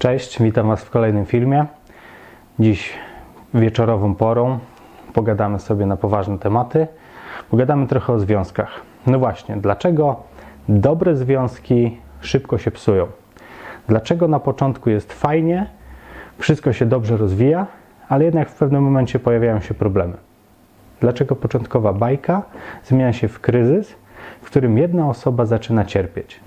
Cześć, witam Was w kolejnym filmie. Dziś wieczorową porą pogadamy sobie na poważne tematy. Pogadamy trochę o związkach. No właśnie, dlaczego dobre związki szybko się psują? Dlaczego na początku jest fajnie, wszystko się dobrze rozwija, ale jednak w pewnym momencie pojawiają się problemy? Dlaczego początkowa bajka zmienia się w kryzys, w którym jedna osoba zaczyna cierpieć?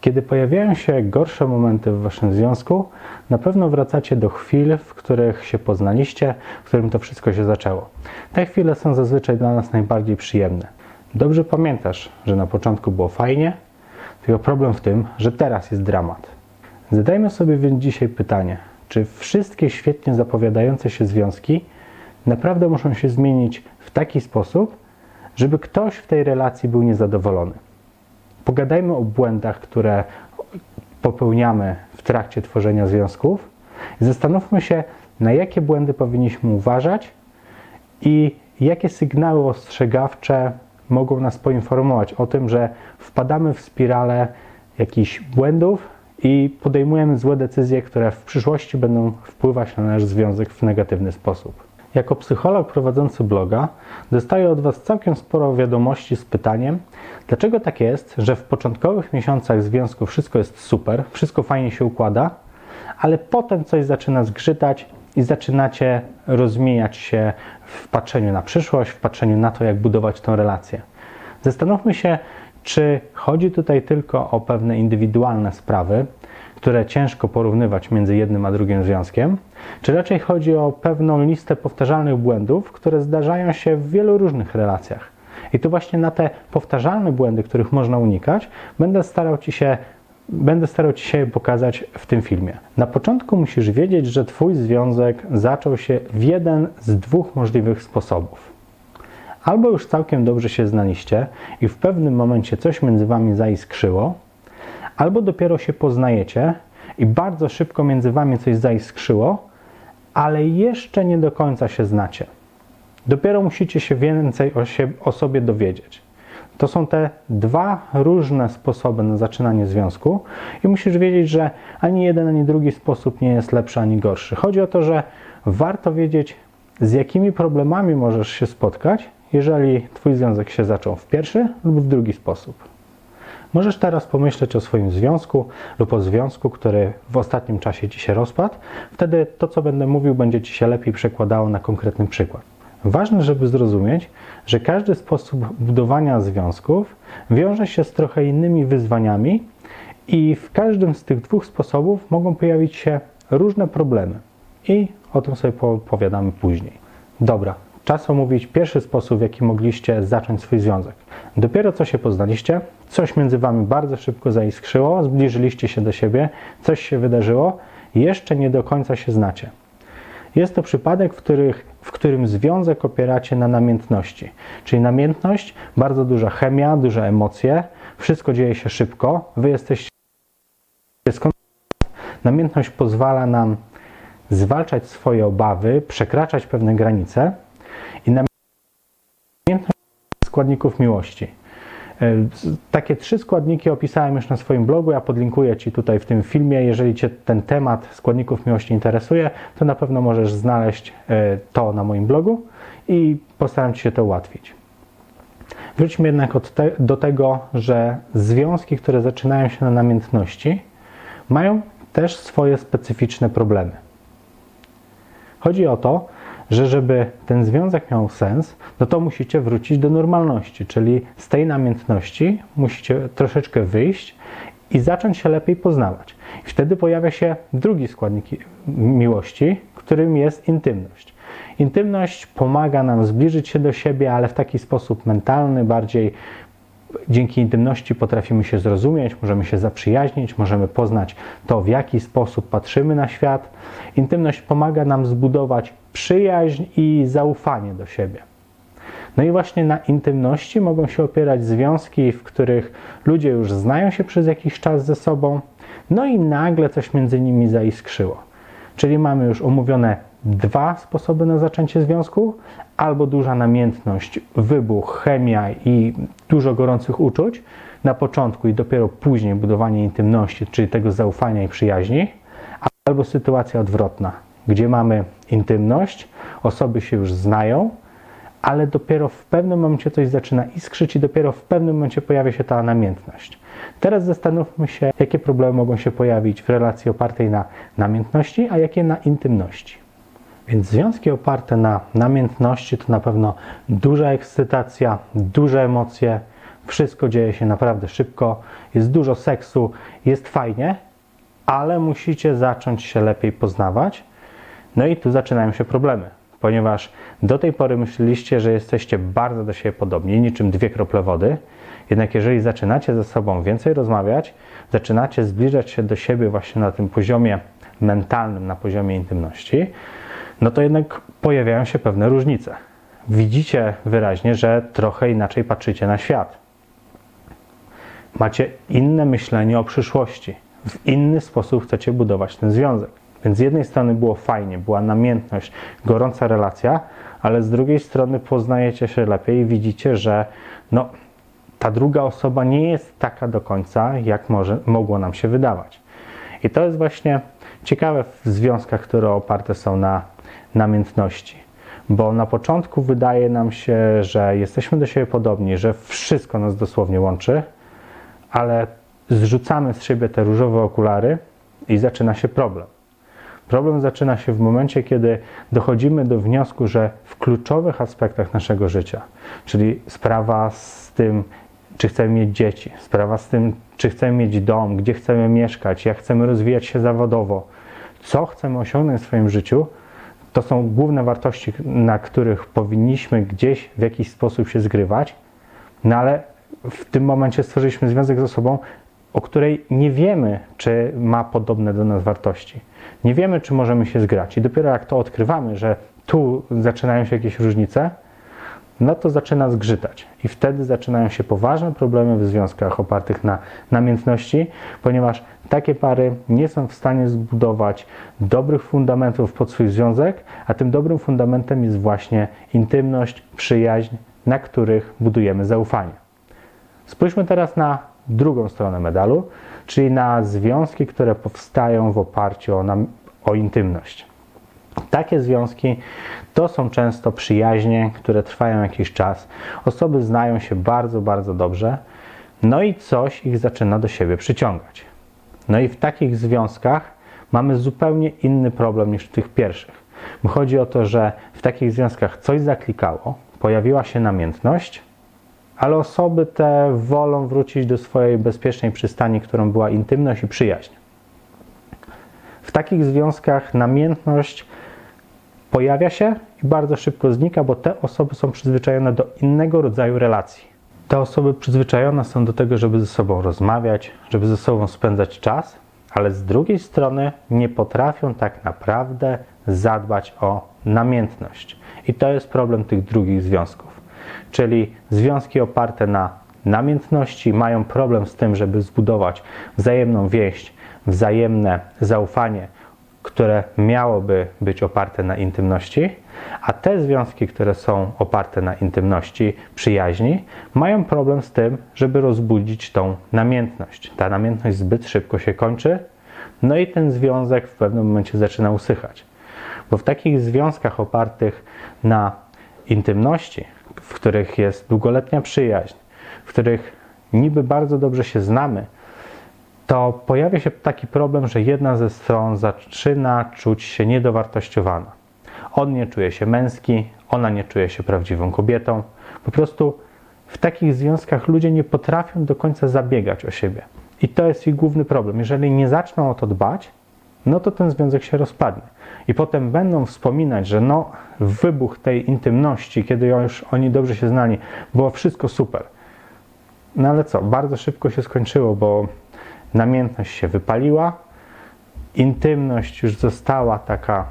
Kiedy pojawiają się gorsze momenty w waszym związku, na pewno wracacie do chwil, w których się poznaliście, w którym to wszystko się zaczęło. Te chwile są zazwyczaj dla nas najbardziej przyjemne. Dobrze pamiętasz, że na początku było fajnie, tylko problem w tym, że teraz jest dramat. Zadajmy sobie więc dzisiaj pytanie, czy wszystkie świetnie zapowiadające się związki naprawdę muszą się zmienić w taki sposób, żeby ktoś w tej relacji był niezadowolony? Pogadajmy o błędach, które popełniamy w trakcie tworzenia związków i zastanówmy się, na jakie błędy powinniśmy uważać i jakie sygnały ostrzegawcze mogą nas poinformować o tym, że wpadamy w spiralę jakichś błędów i podejmujemy złe decyzje, które w przyszłości będą wpływać na nasz związek w negatywny sposób. Jako psycholog prowadzący bloga dostaję od Was całkiem sporo wiadomości z pytaniem, dlaczego tak jest, że w początkowych miesiącach związku wszystko jest super, wszystko fajnie się układa, ale potem coś zaczyna zgrzytać i zaczynacie rozmijać się w patrzeniu na przyszłość, w patrzeniu na to, jak budować tę relację. Zastanówmy się, czy chodzi tutaj tylko o pewne indywidualne sprawy, które ciężko porównywać między jednym a drugim związkiem, czy raczej chodzi o pewną listę powtarzalnych błędów, które zdarzają się w wielu różnych relacjach. I to właśnie na te powtarzalne błędy, których można unikać, będę starał Ci się Będę starał Ci się pokazać w tym filmie. Na początku musisz wiedzieć, że Twój związek zaczął się w jeden z dwóch możliwych sposobów. Albo już całkiem dobrze się znaliście i w pewnym momencie coś między Wami zaiskrzyło, albo dopiero się poznajecie i bardzo szybko między Wami coś zaiskrzyło, ale jeszcze nie do końca się znacie. Dopiero musicie się więcej o, się, o sobie dowiedzieć. To są te dwa różne sposoby na zaczynanie związku i musisz wiedzieć, że ani jeden, ani drugi sposób nie jest lepszy ani gorszy. Chodzi o to, że warto wiedzieć, z jakimi problemami możesz się spotkać, jeżeli Twój związek się zaczął w pierwszy lub w drugi sposób. Możesz teraz pomyśleć o swoim związku lub o związku, który w ostatnim czasie Ci się rozpadł. Wtedy to, co będę mówił, będzie Ci się lepiej przekładało na konkretny przykład. Ważne, żeby zrozumieć, że każdy sposób budowania związków wiąże się z trochę innymi wyzwaniami i w każdym z tych dwóch sposobów mogą pojawić się różne problemy. I o tym sobie opowiadamy później. Dobra, czas omówić pierwszy sposób, w jaki mogliście zacząć swój związek. Dopiero co się poznaliście, coś między wami bardzo szybko zaiskrzyło, zbliżyliście się do siebie, coś się wydarzyło, jeszcze nie do końca się znacie. Jest to przypadek, w, których, w którym związek opieracie na namiętności. Czyli namiętność, bardzo duża chemia, duże emocje, wszystko dzieje się szybko, wy jesteście namiętność pozwala nam zwalczać swoje obawy, przekraczać pewne granice i namiętność składników miłości. E, takie trzy składniki opisałem już na swoim blogu, ja podlinkuję Ci tutaj w tym filmie. Jeżeli Cię ten temat składników miłości interesuje, to na pewno możesz znaleźć e, to na moim blogu i postaram Ci się to ułatwić. Wróćmy jednak te, do tego, że związki, które zaczynają się na namiętności, mają też swoje specyficzne problemy. Chodzi o to, że żeby ten związek miał sens, no to musicie wrócić do normalności, czyli z tej namiętności musicie troszeczkę wyjść i zacząć się lepiej poznawać. I wtedy pojawia się drugi składnik miłości, którym jest intymność. Intymność pomaga nam zbliżyć się do siebie, ale w taki sposób mentalny, bardziej dzięki intymności potrafimy się zrozumieć, możemy się zaprzyjaźnić, możemy poznać to, w jaki sposób patrzymy na świat. Intymność pomaga nam zbudować przyjaźń i zaufanie do siebie. No i właśnie na intymności mogą się opierać związki, w których ludzie już znają się przez jakiś czas ze sobą, no i nagle coś między nimi zaiskrzyło. Czyli mamy już omówione dwa sposoby na zaczęcie związku, albo duża namiętność, wybuch, chemia i dużo gorących uczuć na początku i dopiero później budowanie intymności, czyli tego zaufania i przyjaźni, Albo sytuacja odwrotna, gdzie mamy intymność, osoby się już znają, ale dopiero w pewnym momencie coś zaczyna iskrzyć i dopiero w pewnym momencie pojawia się ta namiętność. Teraz zastanówmy się, jakie problemy mogą się pojawić w relacji opartej na namiętności, a jakie na intymności. Więc związki oparte na namiętności to na pewno duża ekscytacja, duże emocje, wszystko dzieje się naprawdę szybko, jest dużo seksu, jest fajnie, ale musicie zacząć się lepiej poznawać. No i tu zaczynają się problemy, ponieważ do tej pory myśleliście, że jesteście bardzo do siebie podobni, niczym dwie krople wody. Jednak jeżeli zaczynacie ze sobą więcej rozmawiać, zaczynacie zbliżać się do siebie właśnie na tym poziomie mentalnym, na poziomie intymności, no to jednak pojawiają się pewne różnice. Widzicie wyraźnie, że trochę inaczej patrzycie na świat. Macie inne myślenie o przyszłości. W inny sposób chcecie budować ten związek. Więc z jednej strony było fajnie, była namiętność, gorąca relacja, ale z drugiej strony poznajecie się lepiej i widzicie, że no, ta druga osoba nie jest taka do końca, jak może, mogło nam się wydawać. I to jest właśnie ciekawe w związkach, które oparte są na namiętności. Bo na początku wydaje nam się, że jesteśmy do siebie podobni, że wszystko nas dosłownie łączy, ale zrzucamy z siebie te różowe okulary i zaczyna się problem. Problem zaczyna się w momencie, kiedy dochodzimy do wniosku, że w kluczowych aspektach naszego życia, czyli sprawa z tym, czy chcemy mieć dzieci, sprawa z tym, czy chcemy mieć dom, gdzie chcemy mieszkać, jak chcemy rozwijać się zawodowo, co chcemy osiągnąć w swoim życiu, to są główne wartości, na których powinniśmy gdzieś w jakiś sposób się zgrywać, no ale w tym momencie stworzyliśmy związek ze sobą, o której nie wiemy, czy ma podobne do nas wartości. Nie wiemy, czy możemy się zgrać. I dopiero jak to odkrywamy, że tu zaczynają się jakieś różnice, no to zaczyna zgrzytać. I wtedy zaczynają się poważne problemy w związkach opartych na namiętności, ponieważ takie pary nie są w stanie zbudować dobrych fundamentów pod swój związek, a tym dobrym fundamentem jest właśnie intymność, przyjaźń, na których budujemy zaufanie. Spójrzmy teraz na drugą stronę medalu, czyli na związki, które powstają w oparciu o, o intymność. Takie związki to są często przyjaźnie, które trwają jakiś czas. Osoby znają się bardzo, bardzo dobrze, no i coś ich zaczyna do siebie przyciągać. No i w takich związkach mamy zupełnie inny problem niż w tych pierwszych. Bo chodzi o to, że w takich związkach coś zaklikało, pojawiła się namiętność, ale osoby te wolą wrócić do swojej bezpiecznej przystani, którą była intymność i przyjaźń. W takich związkach namiętność pojawia się i bardzo szybko znika, bo te osoby są przyzwyczajone do innego rodzaju relacji. Te osoby przyzwyczajone są do tego, żeby ze sobą rozmawiać, żeby ze sobą spędzać czas, ale z drugiej strony nie potrafią tak naprawdę zadbać o namiętność. I to jest problem tych drugich związków. Czyli związki oparte na namiętności mają problem z tym, żeby zbudować wzajemną więź, wzajemne zaufanie, które miałoby być oparte na intymności, a te związki, które są oparte na intymności, przyjaźni, mają problem z tym, żeby rozbudzić tą namiętność. Ta namiętność zbyt szybko się kończy, no i ten związek w pewnym momencie zaczyna usychać. Bo w takich związkach opartych na intymności, w których jest długoletnia przyjaźń, w których niby bardzo dobrze się znamy, to pojawia się taki problem, że jedna ze stron zaczyna czuć się niedowartościowana. On nie czuje się męski, ona nie czuje się prawdziwą kobietą. Po prostu w takich związkach ludzie nie potrafią do końca zabiegać o siebie. I to jest ich główny problem. Jeżeli nie zaczną o to dbać, no to ten związek się rozpadnie. I potem będą wspominać, że no, wybuch tej intymności, kiedy już oni dobrze się znali, było wszystko super. No ale co, bardzo szybko się skończyło, bo namiętność się wypaliła, intymność już została taka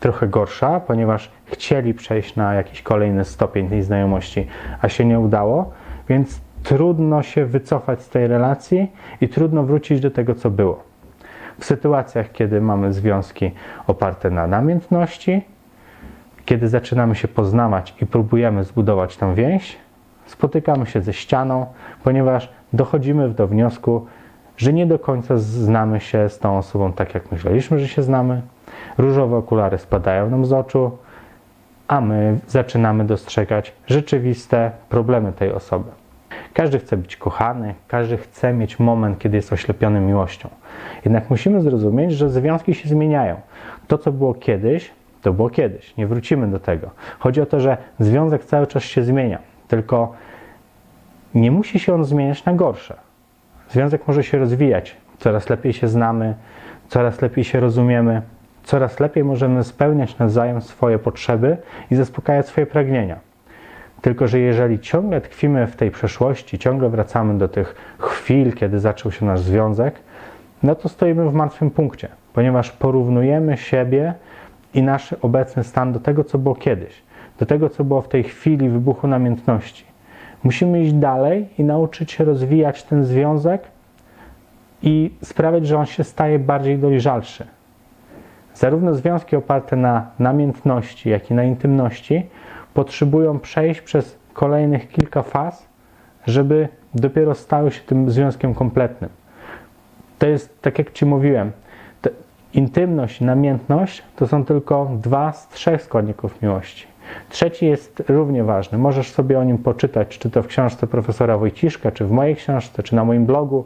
trochę gorsza, ponieważ chcieli przejść na jakiś kolejny stopień tej znajomości, a się nie udało, więc trudno się wycofać z tej relacji i trudno wrócić do tego, co było. W sytuacjach, kiedy mamy związki oparte na namiętności, kiedy zaczynamy się poznawać i próbujemy zbudować tę więź, spotykamy się ze ścianą, ponieważ dochodzimy do wniosku, że nie do końca znamy się z tą osobą tak, jak myśleliśmy, że się znamy. Różowe okulary spadają nam z oczu, a my zaczynamy dostrzegać rzeczywiste problemy tej osoby. Każdy chce być kochany, każdy chce mieć moment, kiedy jest oślepiony miłością. Jednak musimy zrozumieć, że związki się zmieniają. To, co było kiedyś, to było kiedyś. Nie wrócimy do tego. Chodzi o to, że związek cały czas się zmienia, tylko nie musi się on zmieniać na gorsze. Związek może się rozwijać, coraz lepiej się znamy, coraz lepiej się rozumiemy, coraz lepiej możemy spełniać nawzajem swoje potrzeby i zaspokajać swoje pragnienia. Tylko, że jeżeli ciągle tkwimy w tej przeszłości, ciągle wracamy do tych chwil, kiedy zaczął się nasz związek, no to stoimy w martwym punkcie, ponieważ porównujemy siebie i nasz obecny stan do tego, co było kiedyś, do tego, co było w tej chwili wybuchu namiętności. Musimy iść dalej i nauczyć się rozwijać ten związek i sprawiać, że on się staje bardziej dojrzalszy. Zarówno związki oparte na namiętności, jak i na intymności potrzebują przejść przez kolejnych kilka faz, żeby dopiero stały się tym związkiem kompletnym. To jest, tak jak Ci mówiłem, intymność namiętność to są tylko dwa z trzech składników miłości. Trzeci jest równie ważny. Możesz sobie o nim poczytać, czy to w książce profesora Wojciszka, czy w mojej książce, czy na moim blogu.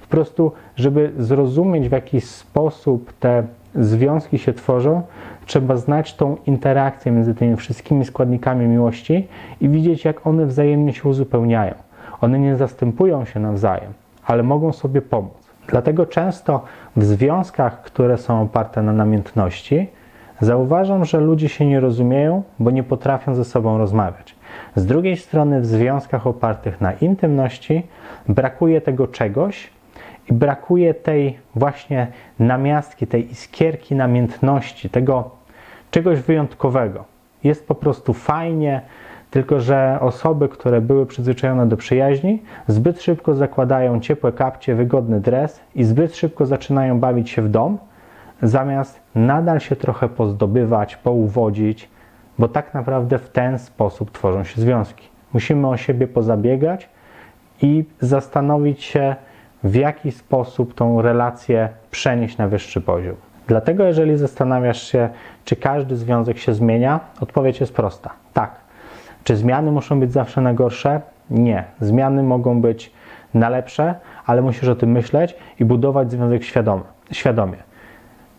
Po prostu, żeby zrozumieć, w jaki sposób te związki się tworzą, trzeba znać tą interakcję między tymi wszystkimi składnikami miłości i widzieć, jak one wzajemnie się uzupełniają. One nie zastępują się nawzajem, ale mogą sobie pomóc. Dlatego często w związkach, które są oparte na namiętności, zauważam, że ludzie się nie rozumieją, bo nie potrafią ze sobą rozmawiać. Z drugiej strony, w związkach opartych na intymności brakuje tego czegoś, i brakuje tej właśnie namiastki, tej iskierki namiętności, tego czegoś wyjątkowego. Jest po prostu fajnie, tylko że osoby, które były przyzwyczajone do przyjaźni, zbyt szybko zakładają ciepłe kapcie, wygodny dres i zbyt szybko zaczynają bawić się w dom, zamiast nadal się trochę pozdobywać, pouwodzić, bo tak naprawdę w ten sposób tworzą się związki. Musimy o siebie pozabiegać i zastanowić się, w jaki sposób tą relację przenieść na wyższy poziom. Dlatego, jeżeli zastanawiasz się, czy każdy związek się zmienia, odpowiedź jest prosta: tak. Czy zmiany muszą być zawsze na gorsze? Nie. Zmiany mogą być na lepsze, ale musisz o tym myśleć i budować związek świadomie. świadomie.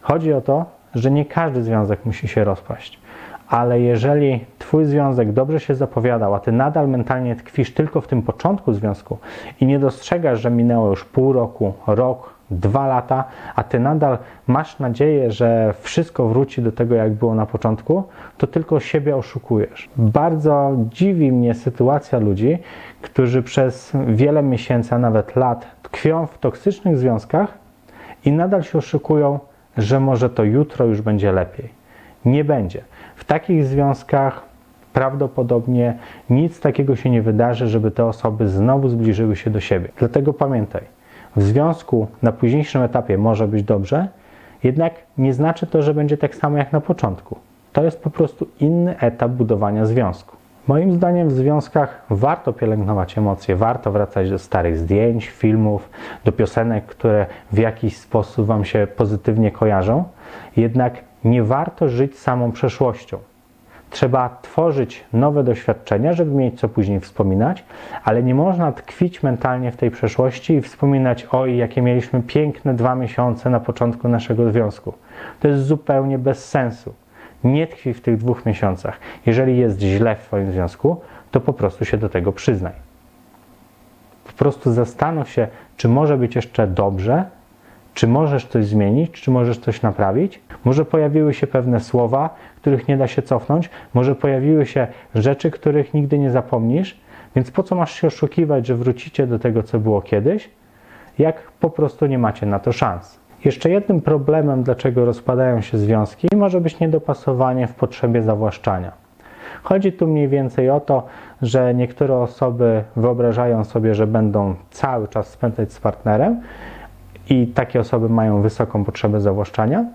Chodzi o to, że nie każdy związek musi się rozpaść ale jeżeli Twój związek dobrze się zapowiadał, a Ty nadal mentalnie tkwisz tylko w tym początku związku i nie dostrzegasz, że minęło już pół roku, rok, dwa lata, a Ty nadal masz nadzieję, że wszystko wróci do tego, jak było na początku, to tylko siebie oszukujesz. Bardzo dziwi mnie sytuacja ludzi, którzy przez wiele miesięcy, a nawet lat tkwią w toksycznych związkach i nadal się oszukują, że może to jutro już będzie lepiej. Nie będzie. W takich związkach prawdopodobnie nic takiego się nie wydarzy, żeby te osoby znowu zbliżyły się do siebie. Dlatego pamiętaj, w związku na późniejszym etapie może być dobrze, jednak nie znaczy to, że będzie tak samo jak na początku. To jest po prostu inny etap budowania związku. Moim zdaniem w związkach warto pielęgnować emocje, warto wracać do starych zdjęć, filmów, do piosenek, które w jakiś sposób Wam się pozytywnie kojarzą. Jednak nie warto żyć samą przeszłością. Trzeba tworzyć nowe doświadczenia, żeby mieć co później wspominać, ale nie można tkwić mentalnie w tej przeszłości i wspominać, oj, jakie mieliśmy piękne dwa miesiące na początku naszego związku. To jest zupełnie bez sensu. Nie tkwi w tych dwóch miesiącach. Jeżeli jest źle w Twoim związku, to po prostu się do tego przyznaj. Po prostu zastanów się, czy może być jeszcze dobrze, czy możesz coś zmienić, czy możesz coś naprawić? Może pojawiły się pewne słowa, których nie da się cofnąć, może pojawiły się rzeczy, których nigdy nie zapomnisz, więc po co masz się oszukiwać, że wrócicie do tego, co było kiedyś, jak po prostu nie macie na to szans? Jeszcze jednym problemem, dlaczego rozpadają się związki, może być niedopasowanie w potrzebie zawłaszczania. Chodzi tu mniej więcej o to, że niektóre osoby wyobrażają sobie, że będą cały czas spędzać z partnerem, i takie osoby mają wysoką potrzebę zawłaszczania.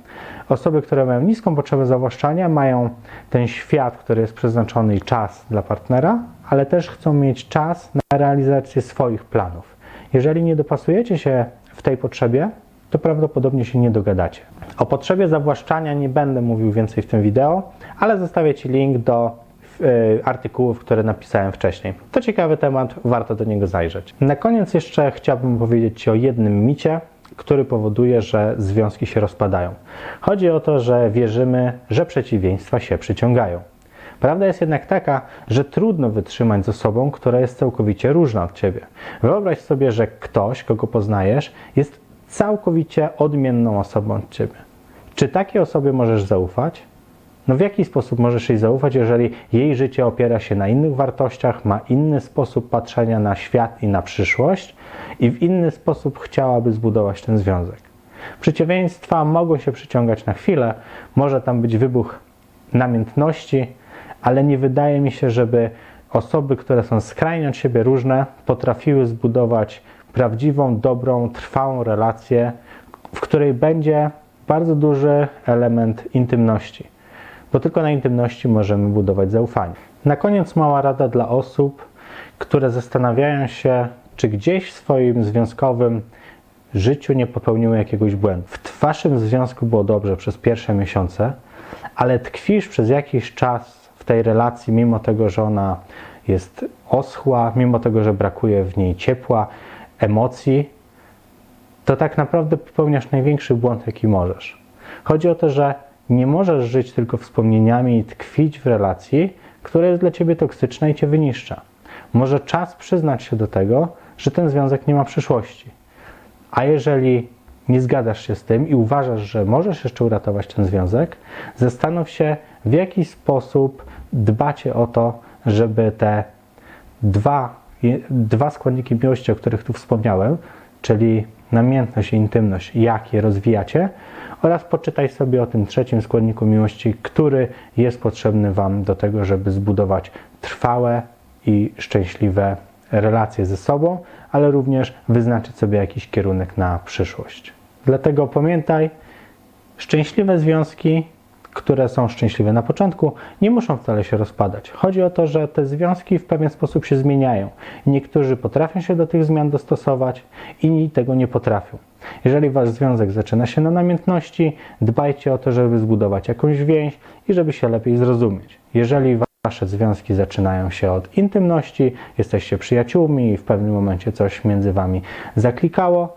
Osoby, które mają niską potrzebę zawłaszczania, mają ten świat, który jest przeznaczony i czas dla partnera, ale też chcą mieć czas na realizację swoich planów. Jeżeli nie dopasujecie się w tej potrzebie, to prawdopodobnie się nie dogadacie. O potrzebie zawłaszczania nie będę mówił więcej w tym wideo, ale zostawię Ci link do y, artykułów, które napisałem wcześniej. To ciekawy temat, warto do niego zajrzeć. Na koniec jeszcze chciałbym powiedzieć Ci o jednym micie, który powoduje, że związki się rozpadają. Chodzi o to, że wierzymy, że przeciwieństwa się przyciągają. Prawda jest jednak taka, że trudno wytrzymać z osobą, która jest całkowicie różna od ciebie. Wyobraź sobie, że ktoś, kogo poznajesz, jest całkowicie odmienną osobą od ciebie. Czy takiej osobie możesz zaufać? No w jaki sposób możesz jej zaufać, jeżeli jej życie opiera się na innych wartościach, ma inny sposób patrzenia na świat i na przyszłość i w inny sposób chciałaby zbudować ten związek? Przeciwieństwa mogą się przyciągać na chwilę, może tam być wybuch namiętności, ale nie wydaje mi się, żeby osoby, które są skrajnie od siebie różne, potrafiły zbudować prawdziwą, dobrą, trwałą relację, w której będzie bardzo duży element intymności, bo tylko na intymności możemy budować zaufanie. Na koniec mała rada dla osób, które zastanawiają się, czy gdzieś w swoim związkowym życiu nie popełniły jakiegoś błędu. W waszym związku było dobrze przez pierwsze miesiące, ale tkwisz przez jakiś czas w tej relacji, mimo tego, że ona jest oschła, mimo tego, że brakuje w niej ciepła, emocji, to tak naprawdę popełniasz największy błąd, jaki możesz. Chodzi o to, że nie możesz żyć tylko wspomnieniami i tkwić w relacji, która jest dla ciebie toksyczna i cię wyniszcza. Może czas przyznać się do tego, że ten związek nie ma przyszłości. A jeżeli nie zgadzasz się z tym i uważasz, że możesz jeszcze uratować ten związek, zastanów się, w jaki sposób dbacie o to, żeby te dwa, dwa składniki miłości, o których tu wspomniałem, czyli namiętność i intymność, jak je rozwijacie, oraz poczytaj sobie o tym trzecim składniku miłości, który jest potrzebny Wam do tego, żeby zbudować trwałe i szczęśliwe relacje ze sobą, ale również wyznaczyć sobie jakiś kierunek na przyszłość. Dlatego pamiętaj, szczęśliwe związki, które są szczęśliwe na początku, nie muszą wcale się rozpadać. Chodzi o to, że te związki w pewien sposób się zmieniają. Niektórzy potrafią się do tych zmian dostosować, inni tego nie potrafią. Jeżeli wasz związek zaczyna się na namiętności, dbajcie o to, żeby zbudować jakąś więź i żeby się lepiej zrozumieć. Jeżeli wasze związki zaczynają się od intymności, jesteście przyjaciółmi i w pewnym momencie coś między wami zaklikało,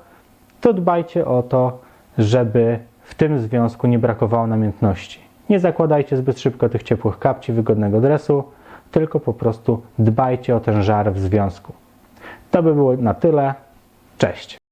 to dbajcie o to, żeby w tym związku nie brakowało namiętności. Nie zakładajcie zbyt szybko tych ciepłych kapci, wygodnego dresu, tylko po prostu dbajcie o ten żar w związku. To by było na tyle. Cześć.